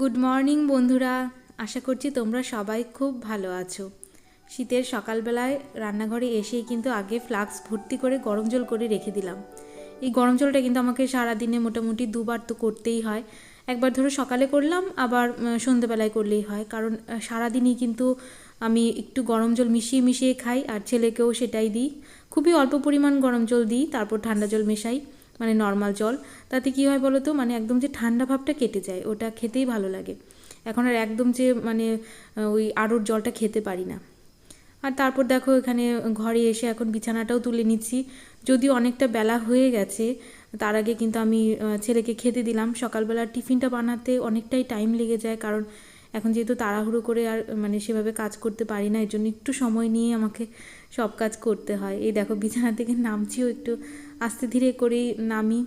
Good morning বন্ধুরা। আশা করছি তোমরা সবাই খুব ভালো আছো। শীতের সকালবেলায় রান্নাঘরে এসেই কিন্তু আগে ফ্লাক্স ভর্তি করে গরম জল করে রেখে দিলাম। এই গরম জলটা কিন্তু আমাকে সারাদিনে মোটামুটি দুবার তো করতেই হয়। একবার ধরো সকালে করলাম, আবার সন্ধেবেলায় করলেই হয়। কারণ সারাদিনই কিন্তু আমি একটু গরম জল মিশিয়ে মিশিয়ে খাই, আর ছেলেকেও সেটাই দিই। খুবই অল্প পরিমাণ গরম জল দিই, তারপর ঠান্ডা জল মেশাই। মানে নর্মাল জল, তাতে কী হয় বলো তো মানে একদম যে ঠান্ডা ভাবটা কেটে যায়, ওটা খেতেই ভালো লাগে। এখন আর একদম যে মানে ওই আড়ুর জলটা খেতে পারি না। আর তারপর দেখো এখানে ঘরে এসে এখন বিছানাটাও তুলে নিচ্ছি। যদিও অনেকটা বেলা হয়ে গেছে, তার আগে কিন্তু আমি ছেলেকে খেতে দিলাম। সকালবেলা টিফিনটা বানাতে অনেকটাই টাইম লেগে যায়, কারণ এখন যেহেতু তাড়াহুড়ো করে আর মানে সেভাবে কাজ করতে পারি না, এর জন্য একটু সময় নিয়ে আমাকে সব কাজ করতে হয়। এই দেখো বিছানা থেকে নামছিও একটু আস্তে ধীরে করেই নামি।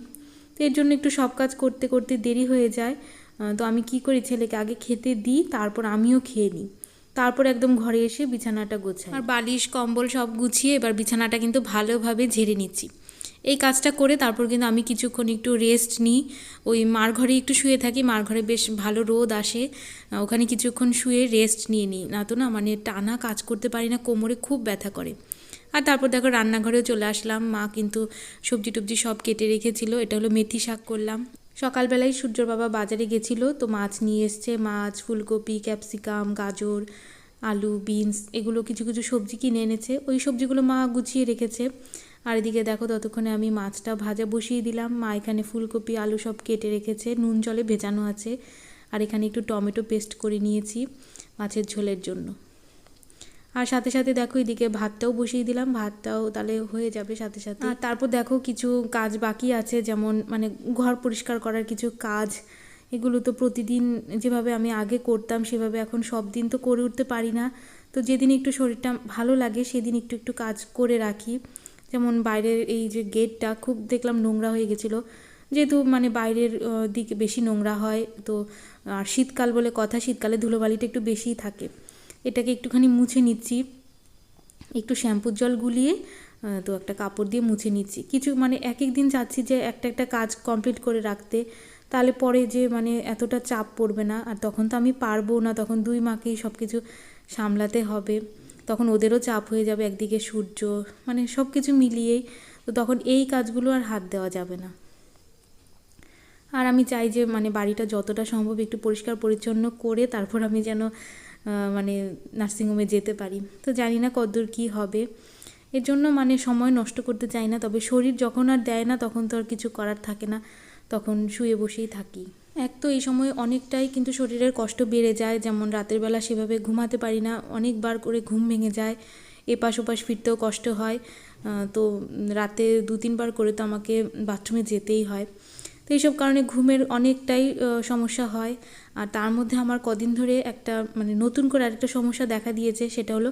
তো এর জন্য একটু সব কাজ করতে করতে দেরি হয়ে যায়। তো আমি কি করি, ছেলেকে আগে খেতে দিই, তারপর আমিও খেয়ে নিই। তারপর একদম ঘরে এসে বিছানাটা গোছাই। আর বালিশ, কম্বল সব গুছিয়ে এবার বিছানাটা কিন্তু ভালোভাবে ঝেড়ে নিচ্ছি। এই কাজটা করে তারপর কিন্তু আমি কিছুক্ষণ একটু রেস্ট নিই। ওই মার ঘরে একটু শুয়ে থাকি, মার ঘরে বেশ ভালো রোদ আসে। ওখানে কিছুক্ষণ শুয়ে রেস্ট নিয়ে নিই। না তো না মানে টানা কাজ করতে পারি না, কোমরে খুব ব্যথা করে। আর তারপর দেখো রান্নাঘরেও চলে আসলাম। মা কিন্তু সবজি টবজি সব কেটে রেখেছিল। এটা হলো মেথি শাক করলাম। সকালবেলায় সূর্যর বাবা বাজারে গেছিল, তো মাছ নিয়ে এসছে। মাছ, ফুলকপি, ক্যাপসিকাম, গাজর, আলু, বিনস, এগুলো কিছু কিছু সবজি কিনে এনেছে। ওই সবজিগুলো মা গুছিয়ে রেখেছে। আর এদিকে দেখো ততক্ষণে আমি মাছটা ভাজা বসিয়ে দিলাম। মা এখানে ফুলকপি, আলু সব কেটে রেখেছে। নুন জলে ভেজানো আছে। আর এখানে একটু টমেটো পেস্ট করে নিয়েছি মাছের ঝোলের জন্য। আর সাথে সাথে দেখো এদিকে ভাতটাও বসিয়ে দিলাম। ভাতটাও তাহলে হয়ে যাবে সাথে সাথে। আর তারপর দেখো কিছু কাজ বাকি আছে, যেমন মানে ঘর পরিষ্কার করার কিছু কাজ। এগুলো তো প্রতিদিন যেভাবে আমি আগে করতাম, সেভাবে এখন সব দিন তো করে উঠতে পারি না। তো যেদিন একটু শরীরটা ভালো লাগে, সেদিন একটু একটু কাজ করে রাখি। যেমন বাইরের এই যে গেটটা খুব দেখলাম নোংরা হয়ে গেছিল। যেহেতু মানে বাইরের দিকে বেশি নোংরা হয়, তো আর শীতকাল বলে কথা, শীতকালে ধুলোবালিটা একটু বেশিই থাকে। এটাকে একটুখানি মুছে নিচ্ছি। একটু শ্যাম্পুর জল গুলিয়ে তো একটা কাপড় দিয়ে মুছে নিচ্ছি। কিছু মানে এক এক দিন চাচ্ছি যে একটা একটা কাজ কমপ্লিট করে রাখতে। তাহলে পরে যে মানে এতটা চাপ পড়বে না, আর তখন তো আমি পারব না, তখন দুই মাকেই সব কিছু সামলাতে হবে। তখন ওদেরও চাপ হয়ে যাবে, একদিকে সূর্য মানে সব কিছু মিলিয়েই। তো তখন এই কাজগুলো আর হাত দেওয়া যাবে না। আর আমি চাই যে মানে বাড়িটা যতটা সম্ভব একটু পরিষ্কার পরিচ্ছন্ন করে তারপর আমি যেন মানে নার্সিংহোমে যেতে পারি। তো জানি না কতদূর কী হবে। এর জন্য মানে সময় নষ্ট করতে চাই না, তবে শরীর যখন আর দেয় না তখন তো আর কিছু করার থাকে না। তখন শুয়ে বসেই থাকি। এক তো এই সময় অনেকটাই কিন্তু শরীরের কষ্ট বেড়ে যায়, যেমন রাতের বেলা সেভাবে ঘুমাতে পারি না, অনেকবার করে ঘুম ভেঙে যায়, এপাশ ওপাশ ফিরতেও কষ্ট হয় তো রাতে দু তিনবার করে তো আমাকে বাথরুমে যেতেই হয়। তো এইসব কারণে ঘুমের অনেকটাই সমস্যা হয়, আর তার মধ্যে আমার কদিন ধরে একটা মানে নতুন করে আরেকটা সমস্যা দেখা দিয়েছে, সেটা হলো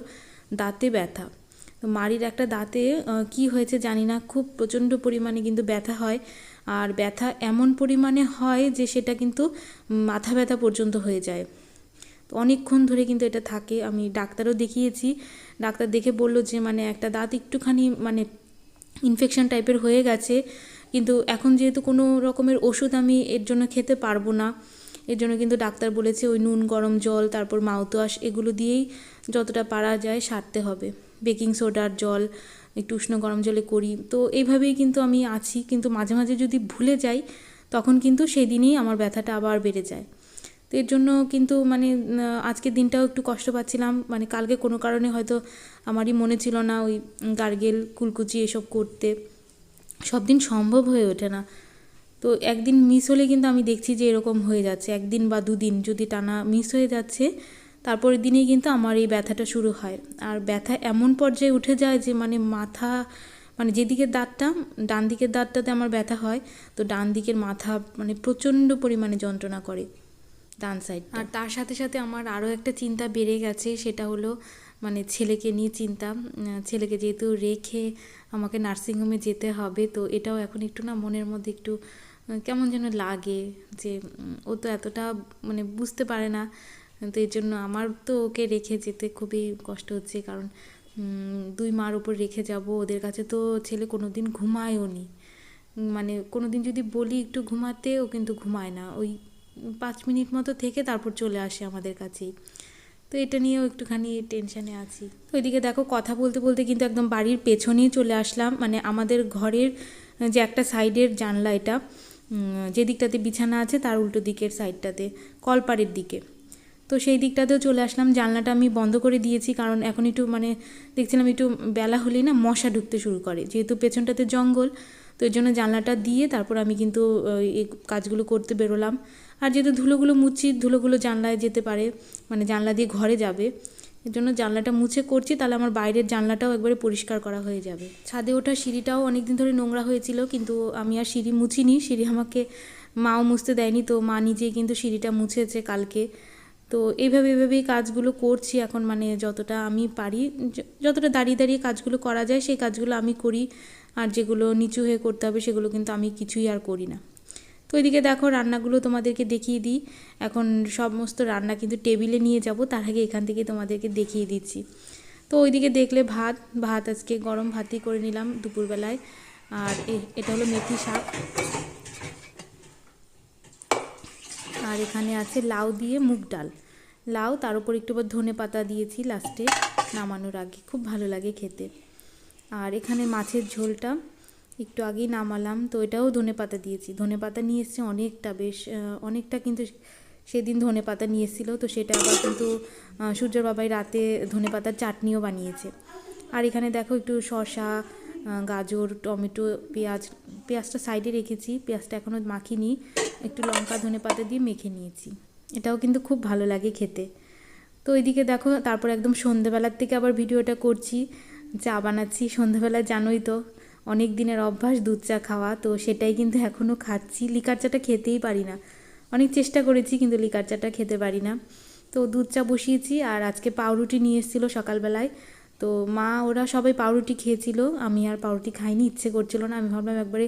দাঁতে ব্যথা। তো মাড়ির একটা দাঁতে কি হয়েছে জানি না, খুব প্রচণ্ড পরিমাণে কিন্তু ব্যথা হয়। আর ব্যথা এমন পরিমাণে হয় যে সেটা কিন্তু মাথা ব্যথা পর্যন্ত হয়ে যায়। তো অনেকক্ষণ ধরে কিন্তু এটা থাকে। আমি ডাক্তারও দেখিয়েছি। ডাক্তার দেখে বলল যে মানে একটা দাঁত একটুখানি মানে ইনফেকশন টাইপের হয়ে গেছে। কিন্তু এখন যেহেতু কোনো রকমের ওষুধ আমি এর জন্য খেতে পারব না, এর জন্য কিন্তু ডাক্তার বলেছে ওই নুন, গরম জল, তারপর মাউথওয়াশ এগুলো দিয়েই যতটা পারা যায় সারতে হবে। বেকিং সোডার জল, একটু উষ্ণ গরম জলে করি। তো এইভাবেই কিন্তু আমি আছি। কিন্তু মাঝে মাঝে যদি ভুলে যাই, তখন কিন্তু সেই দিনই আমার ব্যথাটা আবার বেড়ে যায়। তো এর জন্য কিন্তু মানে আজকের দিনটাও একটু কষ্ট পাচ্ছিলাম। মানে কালকে কোনো কারণে হয়তো আমারই মনে ছিল না ওই গার্গেল, কুলকুচি এসব করতে। সব দিন সম্ভব হয়ে ওঠে না। তো একদিন মিস হলে কিন্তু আমি দেখছি যে এরকম হয়ে যাচ্ছে। একদিন বা দুদিন যদি টানা মিস হয়ে যাচ্ছে তারপরের দিনেই কিন্তু আমার এই ব্যথাটা শুরু হয়। আর ব্যথা এমন পর্যায়ে উঠে যায় যে মানে মাথা মানে যেদিকের দাঁতটা ডান দিকের দাঁতটাতে আমার ব্যথা হয়, তো ডান দিকের মাথা মানে প্রচণ্ড পরিমাণে যন্ত্রণা করে ডান সাইড আর তার সাথে সাথে আমার আরও একটা চিন্তা বেড়ে গেছে, সেটা হলো মানে ছেলেকে নিয়ে চিন্তা ছেলেকে যেহেতু রেখে আমাকে নার্সিংহোমে যেতে হবে, তো এটাও এখন একটু না মনের মধ্যে একটু কেমন যেন লাগে যে ও তো এতটা মানে বুঝতে পারে না তো এর জন্য আমার তো ওকে রেখে যেতে খুবই কষ্ট হচ্ছে, কারণ দুই মার উপর রেখে যাব, ওদের কাছে তো ছেলে কোনো দিন ঘুমায়ও নি। মানে কোনো দিন যদি বলি একটু ঘুমাতে, ও কিন্তু ঘুমায় না। ওই পাঁচ মিনিট মতো থেকে তারপর চলে আসে আমাদের কাছেই। তো এটা নিয়েও একটুখানি টেনশানে আছি। তো ওইদিকে দেখো, কথা বলতে বলতে কিন্তু একদম বাড়ির পেছনেই চলে আসলাম। মানে আমাদের ঘরের যে একটা সাইডের জানলা এটা যে দিকটাতে বিছানা আছে তার উল্টো দিকের সাইডটাতে, কলপাড়ের দিকে। তো সেই দিকটাতেও চলে আসলাম। জানলাটা আমি বন্ধ করে দিয়েছি কারণ এখন একটু মানে দেখছিলাম একটু বেলা হলেই না মশা ঢুকতে শুরু করে। যেহেতু পেছনটাতে জঙ্গল, তো এর জন্য জানলাটা দিয়ে তারপর আমি কিন্তু এই কাজগুলো করতে বেরোলাম। আর যেহেতু ধুলোগুলো মুছি, ধুলোগুলো জানলায় যেতে পারে মানে জানলা দিয়ে ঘরে যাবে, এর জন্য জানলাটা মুছে করছি, তাহলে আমার বাইরের জানলাটাও একবারে পরিষ্কার করা হয়ে যাবে। ছাদে ওঠা সিঁড়িটাও অনেক দিন ধরে নোংরা হয়েছিল, কিন্তু আমি আর সিঁড়ি মুছিনি। সিঁড়ি আমাকে মাও মুছতে দেয়নি, তো মা নিজেই কিন্তু সিঁড়িটা মুছেছে কালকে। তো এইভাবে, এইভাবেই কাজগুলো করছি এখন মানে যতটা আমি পারি। যতটা দাঁড়িয়ে দাঁড়িয়ে কাজগুলো করা যায়, সেই কাজগুলো আমি করি। আর যেগুলো নিচু হয়ে করতে হবে, সেগুলো কিন্তু আমি কিছুই আর করি না। তো এদিকে দেখো, রান্নাগুলো তোমাদেরকে দেখিয়ে দিই। এখন সমস্ত রান্না কিন্তু টেবিলে নিয়ে যাব, তার আগে এখান থেকে তোমাদেরকে দেখিয়ে দিচ্ছি। তো ওইদিকে দেখলে ভাত ভাত আজকে গরম ভাতই করে নিলাম দুপুরবেলায়। আর এটা হলো মেথি শাক। আর এখানে আছে লাউ দিয়ে মুগ ডাল। লাউ তার উপর একটু ধনে পাতা দিয়েছি লাস্টে নামানোর আগে। খুব ভালো লাগে খেতে। আর এখানে মাছের ঝোলটা একটু আগেই নামালাম। তো এটাও ধনে পাতা দিয়েছি। ধনে পাতা নিয়ে এসছে অনেকটা বেশ অনেকটা কিন্তু সেদিন ধনে পাতা নিয়ে এসেছিল। তো সেটা আবার কিন্তু সূর্যর বাবাই রাতে ধনে পাতার চাটনিও বানিয়েছে। আর এখানে দেখো একটু আহ, গাজর টমেটো পেঁয়াজ পেঁয়াজটা সাইডে রেখেছি। পেঁয়াজটা এখনও মাখিনি। একটু লঙ্কা, ধনে পাতা দিয়ে মেখে নিয়েছি। এটাও কিন্তু খুব ভালো লাগে খেতে। তো ওইদিকে দেখো, তারপর একদম সন্ধেবেলার থেকে আবার ভিডিওটা করছি। চা বানাচ্ছি, সন্ধেবেলা জানোই তো, অনেক দিনের অভ্যাস দুধ চা খাওয়া, তো সেটাই কিন্তু এখনও খাচ্ছি। লিকার চাটা খেতেই পারি না। অনেক চেষ্টা করেছি, কিন্তু লিকার চাটা খেতে পারি না। তো দুধ চা বসিয়েছি, আর আজকে পাউরুটি নিয়ে এসেছিল সকালবেলায়। তো মা, ওরা সবাই পাউরুটি খেয়েছিল। আমি আর পাউরুটি খাইনি, ইচ্ছে করছিল না। আমি ভাবলাম একবারে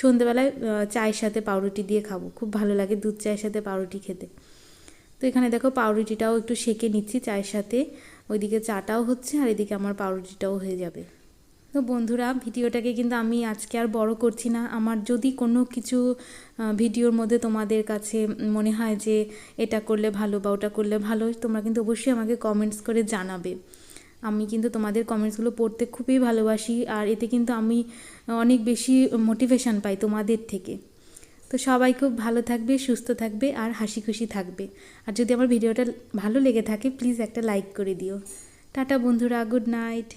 সন্ধেবেলায় চায়ের সাথে পাউরুটি দিয়ে খাব। খুব ভালো লাগে দুধ চায়ের সাথে পাউরুটি খেতে। তো এখানে দেখো পাউরুটিটাও একটু সেকে নিচ্ছি চায়ের সাথে। ওইদিকে চাটাও হচ্ছে আর এদিকে আমার পাউরুটিটাও হয়ে যাবে। তো বন্ধুরা, ভিডিওটাকে কিন্তু আমি আজকে আর বড় করছি না। আমার যদি কোনো কিছু ভিডিওর মধ্যে তোমাদের কাছে মনে হয় যে এটা করলে ভালো বা ওটা করলে ভালো, তোমরা কিন্তু অবশ্যই আমাকে কমেন্টস করে জানাবে। আমি কিন্তু তোমাদের কমেন্টসগুলো পড়তে খুবই ভালোবাসি, আর এতে কিন্তু আমি অনেক বেশি মোটিভেশান পাই তোমাদের থেকে। তো সবাই খুব ভালো থাকবে, সুস্থ থাকবে, আর হাসি খুশি থাকবে। আর যদি আমার ভিডিওটা ভালো লেগে থাকে প্লিজ একটা লাইক করে দিও। টাটা বন্ধুরা গুড নাইট